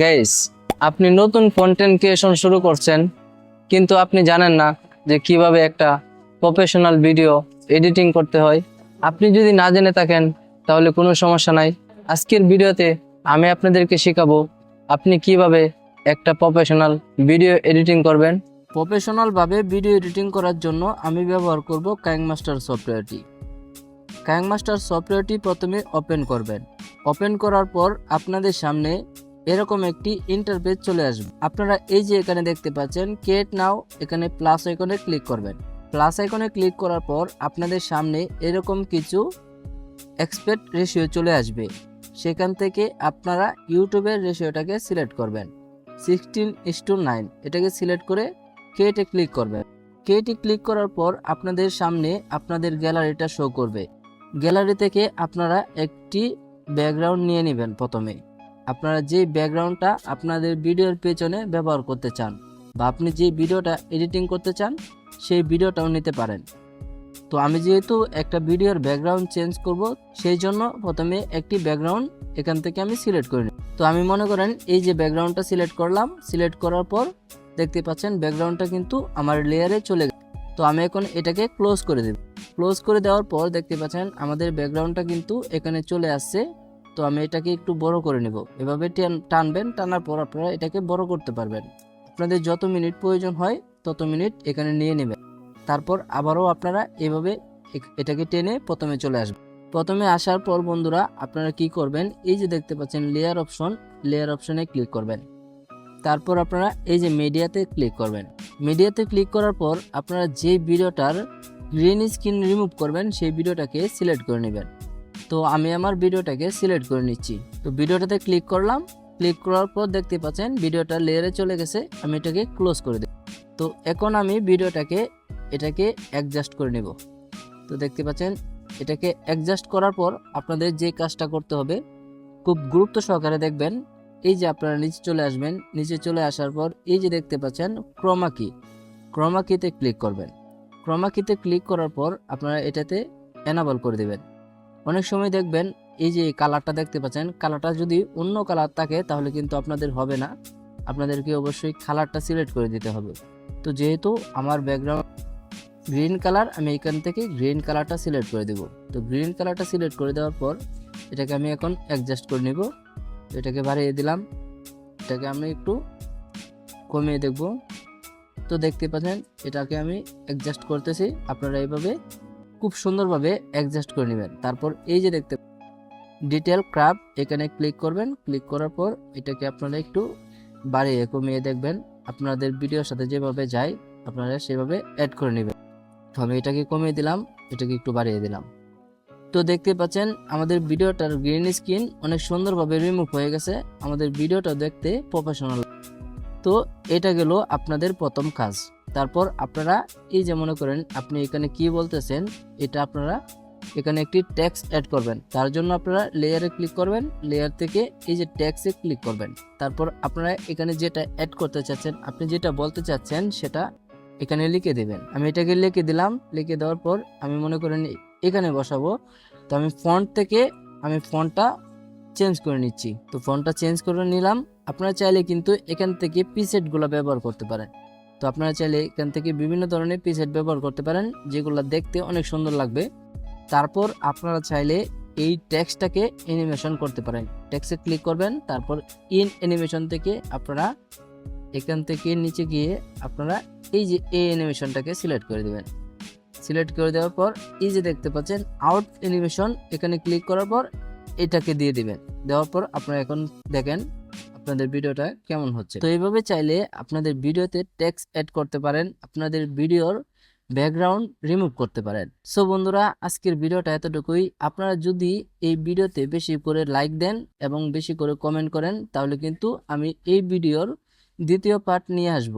Guys আপনি নতুন content creation শুরু করছেন, কিন্তু আপনি জানেন না যে কীভাবে একটা প্রফেশনাল ভিডিও এডিটিং করতে হয়। আপনি যদি না জেনে থাকেন, তাহলে কোনো সমস্যা নাই। আজকের ভিডিওতে আমি আপনাদেরকে শেখাবো, আপনি কীভাবে একটা প্রফেশনাল ভিডিও এডিটিং করবেন। প্রফেশনালভাবে ভিডিও এডিটিং করার জন্য আমি ব্যবহার করব কাইং মাস্টার সফটওয়্যারটি কাইং মাস্টার সফটওয়্যারটি প্রথমে ওপেন করবেন। ওপেন করার পর আপনাদের সামনে এরকম একটি ইন্টারফেস চলে আসবে। আপনারা এই যে এখানে দেখতে পাচ্ছেন কেট নাও এখানে প্লাস আইকনে ক্লিক করবেন। প্লাস আইকনে ক্লিক করার পর আপনাদের সামনে এরকম কিছু এক্সপেক্ট রেশিও চলে আসবে। সেখান থেকে আপনারা ইউটিউবের রেশিওটাকে সিলেক্ট করবেন। সিক্সটিন ইস টু নাইন এটাকে সিলেক্ট করে কেটে ক্লিক করবেন। কেটে ক্লিক করার পর আপনাদের সামনে আপনাদের গ্যালারিটা শো করবে। গ্যালারি থেকে আপনারা একটি ব্যাকগ্রাউন্ড নিয়ে নেবেন প্রথমে। আপনারা যে ব্যাকগ্রাউন্ডটা আপনাদের ভিডিওর পেছনে ব্যবহার করতে চান বা আপনি যে ভিডিওটা এডিটিং করতে চান, সেই ভিডিওটাও নিতে পারেন। তো আমি যেহেতু একটা ভিডিওর ব্যাকগ্রাউন্ড চেঞ্জ করব, সেই জন্য প্রথমে একটি ব্যাকগ্রাউন্ড এখান থেকে আমি সিলেক্ট করে নিই। তো আমি মনে করেন এই যে ব্যাকগ্রাউন্ডটা সিলেক্ট করলাম, সিলেক্ট করার পর দেখতে পাচ্ছেন ব্যাকগ্রাউন্ডটা কিন্তু আমার লেয়ারে চলে গেছে। তো আমি এখন এটাকে ক্লোজ করে দেব। ক্লোজ করে দেওয়ার পর দেখতে পাচ্ছেন আমাদের ব্যাকগ্রাউন্ডটা কিন্তু এখানে চলে আসছে। তো আমি এটাকে একটু বড় করে নেব। এভাবে টানবেন, টানার পর আপনারা এটাকে বড় করতে পারবেন। আপনাদের যত মিনিট প্রয়োজন হয়, তত মিনিট এখানে নিয়ে নেবেন। তারপর আবারও আপনারা এভাবে এটাকে টেনে প্রথমে চলে আসবেন। প্রথমে আসার পর বন্ধুরা, আপনারা কি করবেন? এই যে দেখতে পাচ্ছেন লেয়ার অপশন লেয়ার অপশনে ক্লিক করবেন। তারপর আপনারা এই যে মিডিয়াতে ক্লিক করবেন। মিডিয়াতে ক্লিক করার পর আপনারা যে ভিডিওটার গ্রিন স্ক্রিন রিমুভ করবেন, সেই ভিডিওটাকে সিলেক্ট করে নেবেন। তো আমি আমার ভিডিওটাকে সিলেক্ট করে নিচ্ছি। তো ভিডিওটাতে ক্লিক করলাম। ক্লিক করার পর দেখতে পাচ্ছেন ভিডিওটা লেয়ারে চলে গেছে। আমি এটাকে ক্লোজ করে দেব। তো এখন আমি ভিডিওটাকে এটাকে অ্যাডজাস্ট করে নেব। তো দেখতে পাচ্ছেন এটাকে অ্যাডজাস্ট করার পর আপনাদের যে কাজটা করতে হবে, খুব গুরুত্ব সহকারে দেখবেন। এই যে আপনারা নিচে চলে আসবেন, নিচে চলে আসার পর এই যে দেখতে পাচ্ছেন ক্রমা কি ক্রমা কিতে ক্লিক করবেন। ক্রমা কিতে ক্লিক করার পর আপনারা এটাতে এনাবল করে দেবেন। অনেক সময় দেখবেন, এই যে কালারটা দেখতে পাচ্ছেন কালারটা যদি অন্য কালার থাকে, তাহলে কিন্তু আপনাদের হবে না। আপনাদেরকে অবশ্যই কালারটা সিলেক্ট করে দিতে হবে। তো যেহেতু আমার ব্যাকগ্রাউন্ড গ্রিন কালার আমি এখান থেকে গ্রিন কালারটা সিলেক্ট করে দেব। তো গ্রিন কালারটা সিলেক্ট করে দেওয়ার পর, এটাকে আমি এখন অ্যাডজাস্ট করে নেব। এটাকে বাড়িয়ে দিলাম। এটাকে আমি একটু কমিয়ে দেখব। তো দেখতে পাচ্ছেন, এটাকে আমি অ্যাডজাস্ট করতেছি। আপনারা এইভাবে খুব সুন্দরভাবে অ্যাডজাস্ট করে নেবেন। তারপর এই যে দেখতে ডিটেল ক্রাফট এখানে ক্লিক করবেন। ক্লিক করার পর এটাকে আপনারা একটু বাড়িয়ে কমিয়ে দেখবেন। আপনাদের ভিডিওর সাথে যেভাবে যায়, আপনারা সেভাবে অ্যাড করে নেবেন। তো আমি এটাকে কমিয়ে দিলাম, এটাকে একটু বাড়িয়ে দিলাম। তো দেখতে পাচ্ছেন, আমাদের ভিডিওটার গ্রিন স্ক্রিন অনেক সুন্দরভাবে রিমুভ হয়ে গেছে। আমাদের ভিডিওটা দেখতে প্রফেশনাল তো এটা গেল আপনাদের প্রথম কাজ। তারপর আপনারা এই যে মনে করেন, আপনি এখানে কি বলতেছেন, এটা আপনারা এখানে একটি ট্যাক্স অ্যাড করবেন। তার জন্য আপনারা লেয়ারে ক্লিক করবেন। লেয়ার থেকে এই যে ট্যাক্সে ক্লিক করবেন। তারপর আপনারা এখানে যেটা অ্যাড করতে চাচ্ছেন, আপনি যেটা বলতে চাচ্ছেন, সেটা এখানে লিখে দেবেন। আমি এটাকে লিখে দিলাম। লিখে দেওয়ার পর আমি মনে করেন এখানে বসাবো। তো আমি ফন্ট থেকে আমি ফন্টটা চেঞ্জ করে নিচ্ছি। তো ফন্টটা চেঞ্জ করে নিলাম। আপনারা চাইলে কিন্তু এখান থেকে পিসেটগুলো ব্যবহার করতে পারেন। তো আপনারা চাইলে এখান থেকে বিভিন্ন ধরনের পিসেট ব্যবহার করতে পারেন, যেগুলো দেখতে অনেক সুন্দর লাগবে। তারপর আপনারা চাইলে এই টেক্সটটাকে অ্যানিমেশন করতে পারেন। টেক্সটে ক্লিক করবেন, তারপর ইন অ্যানিমেশন থেকে আপনারা এখান থেকে নিচে গিয়ে আপনারা এই যে এই অ্যানিমেশনটাকে সিলেক্ট করে দেবেন। সিলেক্ট করে দেওয়ার পর এই যে দেখতে পাচ্ছেন আউট অ্যানিমেশন এখানে ক্লিক করার পর এটাকে দিয়ে দিবেন। দেওয়ার পর আপনারা এখন দেখেন আপনাদের ভিডিওটা কেমন হচ্ছে? তো এইভাবে চাইলে আপনাদের ভিডিওতে টেক্স অ্যাড করতে পারেন, আপনাদের ভিডিওর ব্যাকগ্রাউন্ড রিমুভ করতে পারেন। সো বন্ধুরা, আজকের ভিডিওটা এতটুকুই। আপনারা যদি এই ভিডিওতে বেশি করে লাইক দেন এবং বেশি করে কমেন্ট করেন, তাহলে কিন্তু আমি এই ভিডিওর দ্বিতীয় পার্ট নিয়ে আসব।